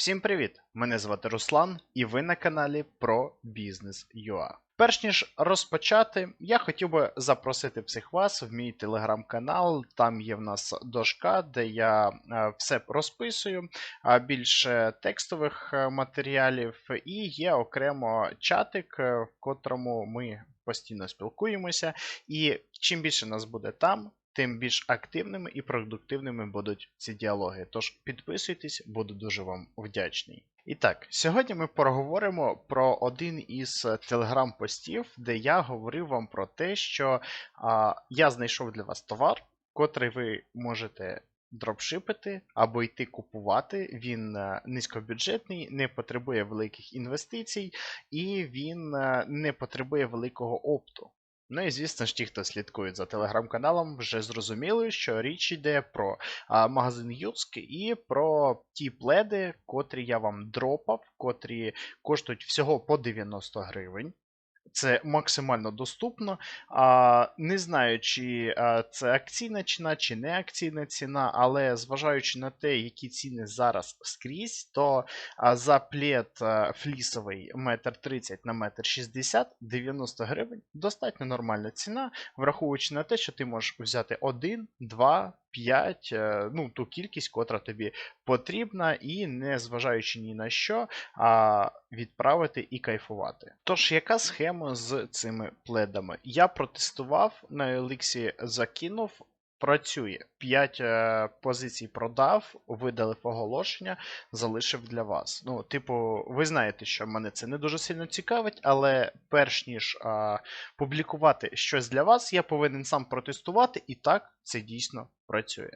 Всім привіт! Мене звати Руслан, і ви на каналі про бізнес UA. Перш ніж розпочати, я хотів би запросити всіх вас в мій телеграм-канал. Там є в нас дошка, де я е, все розписую, а більше текстових е, матеріалів, і є окремо чатик, е, в котрому ми постійно спілкуємося. І чим більше нас буде там, тим більш активними і продуктивними будуть ці діалоги. Тож підписуйтесь, буду дуже вам вдячний. І так, сьогодні ми поговоримо про один із е, телеграм-постів, де я говорив вам про те, що а, я знайшов для вас товар, котрий ви можете дропшипити або йти купувати. Він е, низькобюджетний, не потребує великих інвестицій, і він е, не потребує великого опту. Ну і звісно ж, ті, хто слідкують за телеграм-каналом, вже зрозуміли, що річ йде про а, магазин Юск і про ті пледи, котрі я вам дропав, котрі коштують всього по 90 гривень. Це максимально доступно. А, Не знаю, чи а, це акційна ціна, чи не акційна ціна, але зважаючи на те, які ціни зараз скрізь, то а, за плед а, флісовий 1,30 на 1,60 90 гривень достатньо нормальна ціна, враховуючи на те, що ти можеш взяти 1, 2, 5, е, ну, ту кількість, котра тобі потрібна, і не зважаючи ні на що, а відправити і кайфувати. Тож, яка схема з цими пледами? Я протестував на еліксі закинув. Працює 5 е, позицій продав, видалив оголошення, залишив для вас. Ну, типу, ви знаєте, що мене це не дуже сильно цікавить, але перш ніж е, публікувати щось для вас, я повинен сам протестувати, і так це дійсно працює.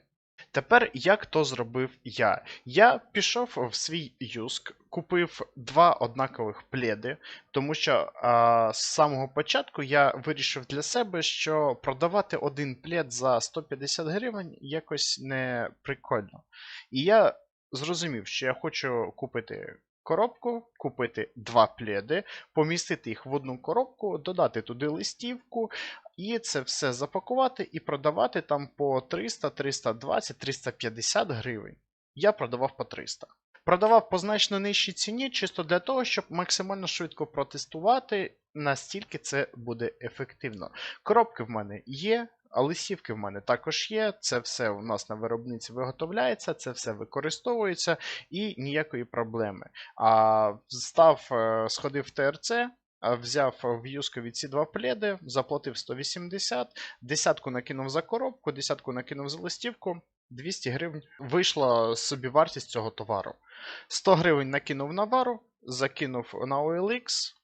Тепер як то зробив я? Я пішов в свій юск, купив два однакових пледи, тому що а, з самого початку я вирішив для себе, що продавати один плед за 150 гривень якось не прикольно. І я зрозумів, що я хочу купити коробку, купити два пледи, помістити їх в одну коробку, додати туди листівку, і це все запакувати і продавати там по 300, 320, 350 гривень. Я продавав по 300. Продавав по значно нижчій ціні, чисто для того, щоб максимально швидко протестувати, настільки це буде ефективно. Коробки в мене є, а в мене також є. Це все у нас на виробниці виготовляється, це все використовується і ніякої проблеми. А став, е, сходив в ТРЦ. Взяв в Юскові ці два пледи, заплатив 180, десятку накинув за коробку, десятку накинув за листівку, 200 гривень вийшла собі вартість цього товару. 100 гривень накинув на вару, закинув на OLX,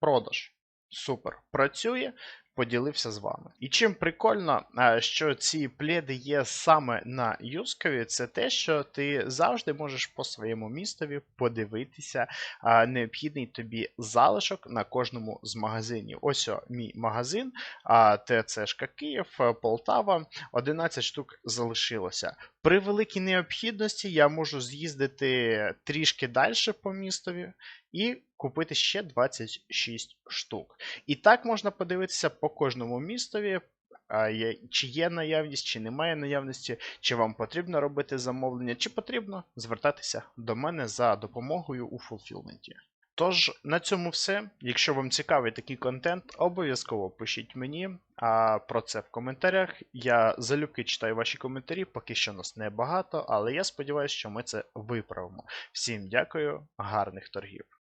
продаж. Супер. Працює поділився з вами. І чим прикольно, що ці пледи є саме на Юскові, це те, що ти завжди можеш по своєму містові подивитися необхідний тобі залишок на кожному з магазинів. Ось о, мій магазин, ТЦшка Київ, Полтава, 11 штук залишилося. При великій необхідності я можу з'їздити трішки далі по містові і купити ще 26 штук. І так можна подивитися кожному містові. Чи є наявність, чи немає наявності, чи вам потрібно робити замовлення, чи потрібно звертатися до мене за допомогою у фулфілменті. Тож, на цьому все. Якщо вам цікавий такий контент, обов'язково пишіть мені а, про це в коментарях. Я залюбки читаю ваші коментарі, поки що нас небагато, але я сподіваюся, що ми це виправимо. Всім дякую, гарних торгів!